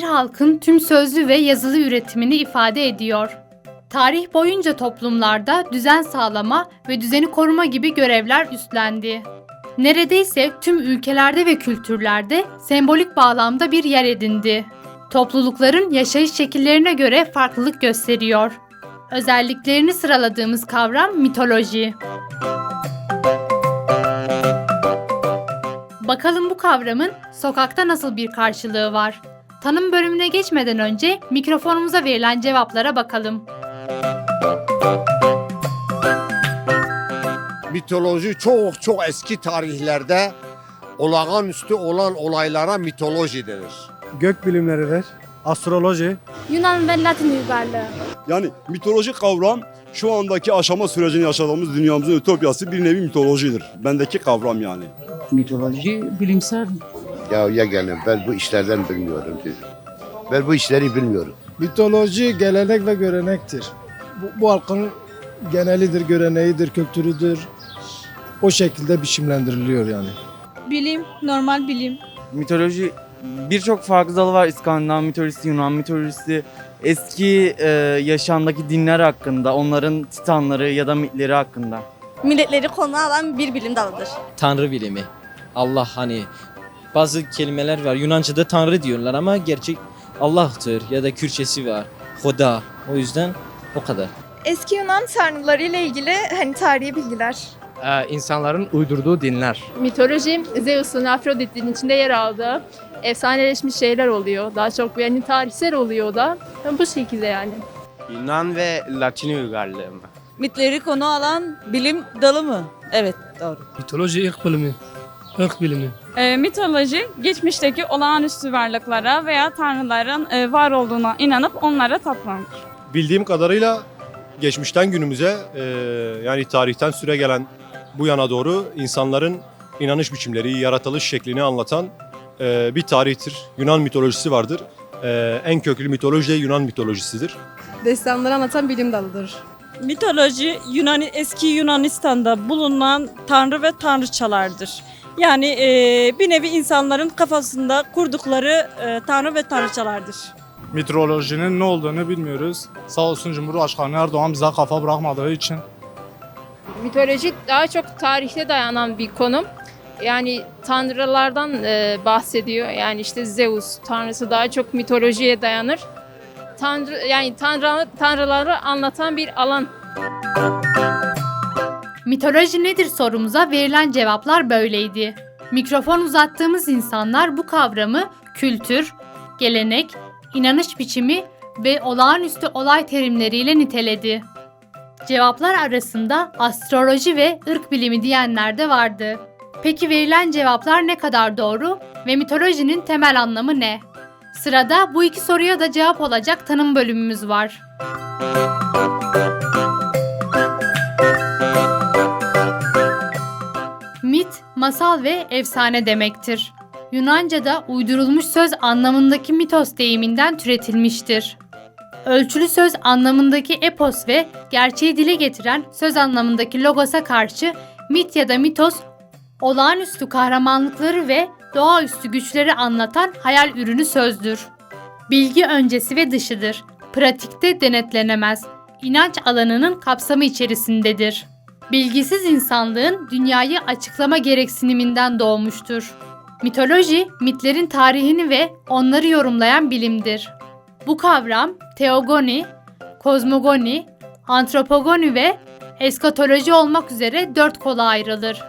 halkın tüm sözlü ve yazılı üretimini ifade ediyor. Tarih boyunca toplumlarda düzen sağlama ve düzeni koruma gibi görevler üstlendi. Neredeyse tüm ülkelerde ve kültürlerde sembolik bağlamda bir yer edindi. Toplulukların yaşayış şekillerine göre farklılık gösteriyor. Özelliklerini sıraladığımız kavram mitoloji. Bakalım bu kavramın sokakta nasıl bir karşılığı var? Tanım bölümüne geçmeden önce mikrofonumuza verilen cevaplara bakalım. Mitoloji çok çok eski tarihlerde olağanüstü olan olaylara mitoloji denir. Gök bilimleridir. Astroloji. Yunan ve Latin uygarlığı. Yani mitolojik kavram şu andaki aşama sürecini yaşadığımız dünyamızın ütopyası bir nevi mitolojidir. Bendeki kavram yani. Mitoloji bilimsel. Ya ya gene ben bu işlerden bilmiyorum dedim. Ben bu işleri bilmiyorum. Mitoloji gelenek ve görenektir. Bu, bu halkın genelidir, göreneğidir, kültürüdür. O şekilde biçimlendiriliyor yani. Bilim, normal bilim. Mitoloji birçok farklı dalı var. İskandinav mitolojisi, Yunan mitolojisi, eski e, yaşamdaki dinler hakkında, onların titanları ya da mitleri hakkında. Milletleri konu alan bir bilim dalıdır. Tanrı bilimi. Allah hani bazı kelimeler var. Yunanca'da Tanrı diyorlar ama gerçek Allah'tır ya da Kürtçesi var. Hoda. O yüzden o kadar. Eski Yunan tanrıları ile ilgili hani tarihi bilgiler. insanların uydurduğu dinler. Mitoloji, Zeus'un Afrodit'in içinde yer aldığı efsaneleşmiş şeyler oluyor. Daha çok yani tarihsel oluyor da. Bu şekilde yani. Yunan ve Latin uygarlığı mı? Mitleri konu alan bilim dalı mı? Evet, doğru. Mitoloji ilk bilimi. Irk bilimi. Ee, mitoloji, geçmişteki olağanüstü varlıklara veya tanrıların e, var olduğuna inanıp onlara tapınır. Bildiğim kadarıyla geçmişten günümüze e, yani tarihten süre gelen bu yana doğru insanların inanış biçimleri, yaratılış şeklini anlatan e, bir tarihtir. Yunan mitolojisi vardır. E, en köklü mitoloji de Yunan mitolojisidir. Destanları anlatan bilim dalıdır. Mitoloji Yunan eski Yunanistan'da bulunan tanrı ve tanrıçalardır. Yani e, bir nevi insanların kafasında kurdukları e, tanrı ve tanrıçalardır. Meteorolojinin ne olduğunu bilmiyoruz. Sağ olsun Cumhurbaşkanı Erdoğan bize kafa bırakmadığı için. Mitoloji daha çok tarihte dayanan bir konu. Yani tanrılardan e, bahsediyor. Yani işte Zeus tanrısı daha çok mitolojiye dayanır. Tanrı yani tanrı tanrıları anlatan bir alan. Mitoloji nedir sorumuza verilen cevaplar böyleydi. Mikrofon uzattığımız insanlar bu kavramı kültür, gelenek, inanış biçimi ve olağanüstü olay terimleriyle niteledi. Cevaplar arasında astroloji ve ırk bilimi diyenler de vardı. Peki verilen cevaplar ne kadar doğru ve mitolojinin temel anlamı ne? Sırada bu iki soruya da cevap olacak tanım bölümümüz var. Mit, masal ve efsane demektir. Yunanca'da uydurulmuş söz anlamındaki mitos deyiminden türetilmiştir. Ölçülü söz anlamındaki epos ve gerçeği dile getiren söz anlamındaki logosa karşı mit ya da mitos olağanüstü kahramanlıkları ve doğaüstü güçleri anlatan hayal ürünü sözdür. Bilgi öncesi ve dışıdır. Pratikte denetlenemez. İnanç alanının kapsamı içerisindedir. Bilgisiz insanlığın dünyayı açıklama gereksiniminden doğmuştur. Mitoloji, mitlerin tarihini ve onları yorumlayan bilimdir. Bu kavram teogoni, kozmogoni, antropogoni ve eskatoloji olmak üzere dört kola ayrılır.